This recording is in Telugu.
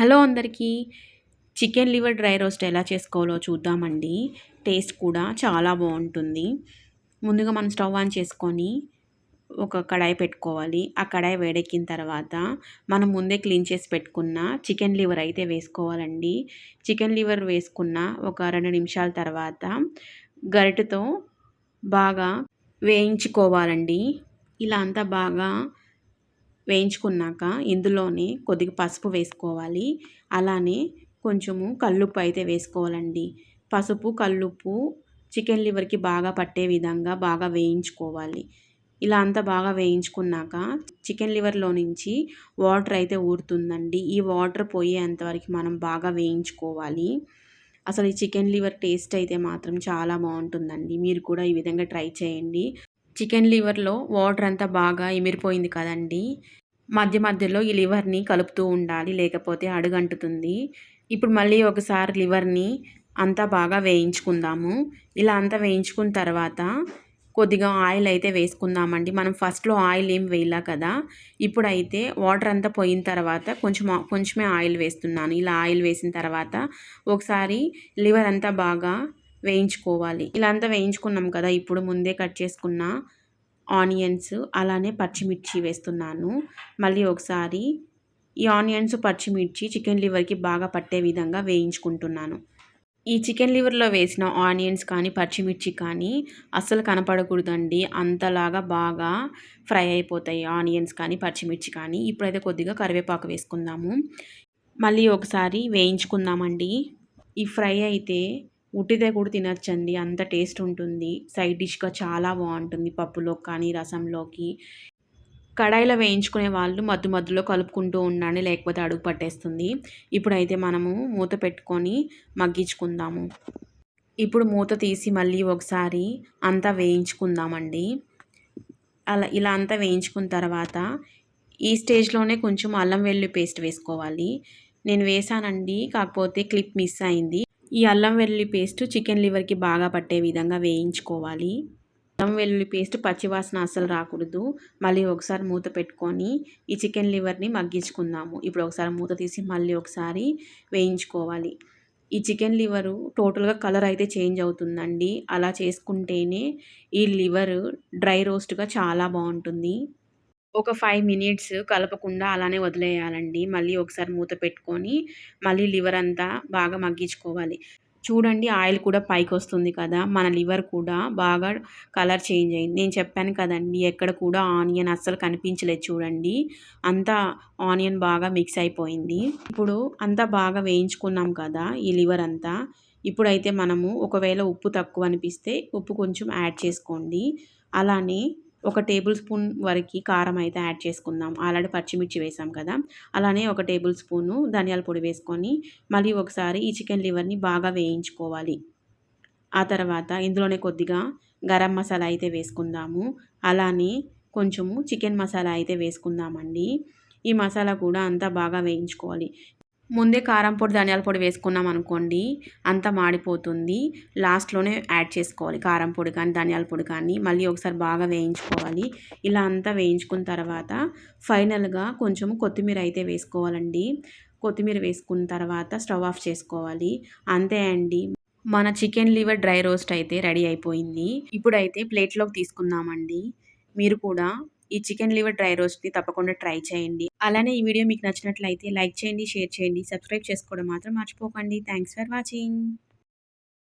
హలో అందరికీ. చికెన్ లివర్ డ్రై రోస్ట్ ఎలా చేసుకోవాలో చూద్దామండి. టేస్ట్ కూడా చాలా బాగుంటుంది. ముందుగా మనం స్టవ్ ఆన్ చేసుకొని ఒక కడాయి పెట్టుకోవాలి. ఆ కడాయి వేడెక్కిన తర్వాత మనం ముందే క్లీన్ చేసి పెట్టుకున్న చికెన్ లివర్ అయితే వేసుకోవాలండి. చికెన్ లివర్ వేసుకున్న ఒక రెండు నిమిషాల తర్వాత గరిటతో బాగా వేయించుకోవాలండి. ఇలా అంతా బాగా వేయించుకున్నాక ఇందులోనే కొద్దిగా పసుపు వేసుకోవాలి. అలానే కొంచెము కల్లుప్పు అయితే వేసుకోవాలండి. పసుపు కల్లుప్పు చికెన్ లివర్కి బాగా పట్టే విధంగా బాగా వేయించుకోవాలి. ఇలా అంతా బాగా వేయించుకున్నాక చికెన్ లివర్లో నుంచి వాటర్ అయితే ఊరుతుందండి. ఈ వాటర్ పోయేంతవరకు మనం బాగా వేయించుకోవాలి. అసలు ఈ చికెన్ లివర్ టేస్ట్ అయితే మాత్రం చాలా బాగుంటుందండి. మీరు కూడా ఈ విధంగా ట్రై చేయండి. చికెన్ లివర్లో వాటర్ అంతా బాగా ఇమిరిపోయింది కదండి. మధ్య మధ్యలో ఈ లివర్ని కలుపుతూ ఉండాలి లేకపోతే అడుగంటుతుంది. ఇప్పుడు మళ్ళీ ఒకసారి లివర్ని అంతా బాగా వేయించుకుందాము. ఇలా అంతా వేయించుకున్న తర్వాత కొద్దిగా ఆయిల్ అయితే వేసుకుందామండి. మనం ఫస్ట్లో ఆయిల్ ఏం వేయలా కదా? ఇప్పుడైతే వాటర్ అంతా పోయిన తర్వాత కొంచెం కొంచెమే ఆయిల్ వేస్తున్నాను. ఇలా ఆయిల్ వేసిన తర్వాత ఒకసారి లివర్ అంతా బాగా వేయించుకోవాలి. ఇలా అంతా వేయించుకున్నాం కదా ఇప్పుడు ముందే కట్ చేసుకున్న ఆనియన్స్ అలానే పచ్చిమిర్చి వేస్తున్నాను. మళ్ళీ ఒకసారి ఈ ఆనియన్స్ పచ్చిమిర్చి చికెన్ లివర్కి బాగా పట్టే విధంగా వేయించుకుంటున్నాను. ఈ చికెన్ లివర్లో వేసిన ఆనియన్స్ కానీ పచ్చిమిర్చి కానీ అస్సలు కనపడకూడదండి. అంతలాగా బాగా ఫ్రై అయిపోతాయి ఆనియన్స్ కానీ పచ్చిమిర్చి కానీ. ఇప్పుడైతే కొద్దిగా కరివేపాకు వేసుకుందాము. మళ్ళీ ఒకసారి వేయించుకుందామండి. ఈ ఫ్రై అయితే ఉట్టిదే కూడా తినచ్చండి. అంత టేస్ట్ ఉంటుంది. సైడ్ డిష్గా చాలా బాగుంటుంది పప్పులో కానీ రసంలోకి. కడాయిలో వేయించుకునే వాళ్ళు మధ్య మధ్యలో కలుపుకుంటూ ఉండండి లేకపోతే అడుగు పట్టేస్తుంది. ఇప్పుడైతే మనము మూత పెట్టుకొని మగ్గించుకుందాము. ఇప్పుడు మూత తీసి మళ్ళీ ఒకసారి అంతా వేయించుకుందామండి. అలా ఇలా అంతా వేయించుకున్న తర్వాత ఈ స్టేజ్లోనే కొంచెం అల్లం వెల్లుల్లి పేస్ట్ వేసుకోవాలి. నేను వేసానండి కాకపోతే క్లిప్ మిస్ అయింది. ఈ అల్లం వెల్లుల్లి పేస్ట్ చికెన్ లివర్కి బాగా పట్టే విధంగా వేయించుకోవాలి. అల్లం వెల్లుల్లి పేస్ట్ పచ్చివాసన అస్సలు రాకూడదు. మళ్ళీ ఒకసారి మూత పెట్టుకొని ఈ చికెన్ లివర్ని మగ్గించుకుందాము. ఇప్పుడు ఒకసారి మూత తీసి మళ్ళీ ఒకసారి వేయించుకోవాలి. ఈ చికెన్ లివరు టోటల్గా కలర్ అయితే చేంజ్ అవుతుందండి. అలా చేసుకుంటేనే ఈ లివర్ డ్రై రోస్ట్గా చాలా బాగుంటుంది. ఒక ఫైవ్ మినిట్స్ కలపకుండా అలానే వదిలేయాలండి. మళ్ళీ ఒకసారి మూత పెట్టుకొని మళ్ళీ లివర్ అంతా బాగా మగ్గించుకోవాలి. చూడండి ఆయిల్ కూడా పైకి వస్తుంది కదా మన లివర్ కూడా బాగా కలర్ చేంజ్ అయింది. నేను చెప్పాను కదండి ఎక్కడ కూడా ఆనియన్ అస్సలు కనిపించలేదు చూడండి. అంతా ఆనియన్ బాగా మిక్స్ అయిపోయింది. ఇప్పుడు అంతా బాగా వేయించుకున్నాం కదా ఈ లివర్ అంతా. ఇప్పుడైతే మనము ఒకవేళ ఉప్పు తక్కువ అనిపిస్తే ఉప్పు కొంచెం యాడ్ చేసుకోండి. అలానే ఒక టేబుల్ స్పూన్ వరకు కారం అయితే యాడ్ చేసుకుందాం. ఆల్రెడీ పచ్చిమిర్చి వేసాం కదా. అలానే ఒక టేబుల్ స్పూను ధనియాల పొడి వేసుకొని మళ్ళీ ఒకసారి ఈ చికెన్ లివర్ని బాగా వేయించుకోవాలి. ఆ తర్వాత ఇందులోనే కొద్దిగా గరం మసాలా అయితే వేసుకుందాము. అలానే కొంచెము చికెన్ మసాలా అయితే వేసుకుందామండి. ఈ మసాలా కూడా అంతా బాగా వేయించుకోవాలి. ముందే కారం పొడి ధనియాల పొడి వేసుకున్నాం అనుకోండి అంత మాడిపోతుంది. లాస్ట్లోనే యాడ్ చేసుకోవాలి. కారం పొడి కానీ ధనియాల పొడి కానీ మళ్ళీ ఒకసారి బాగా వేయించుకోవాలి. ఇలా అంతా వేయించుకున్న తర్వాత ఫైనల్గా కొంచెం కొత్తిమీర అయితే వేసుకోవాలండి. కొత్తిమీర వేసుకున్న తర్వాత స్టవ్ ఆఫ్ చేసుకోవాలి. అంతే అండి. మన చికెన్ లివర్ డ్రై రోస్ట్ అయితే రెడీ అయిపోయింది. ఇప్పుడైతే ప్లేట్లోకి తీసుకుందామండి. మీరు కూడా ఈ చికెన్ లివర్ డ్రై రోస్ట్ని తప్పకుండా ట్రై చేయండి. అలానే ఈ వీడియో మీకు నచ్చినట్లయితే లైక్ చేయండి షేర్ చేయండి సబ్స్క్రైబ్ చేసుకోవడం మాత్రం మర్చిపోకండి. Thanks for watching.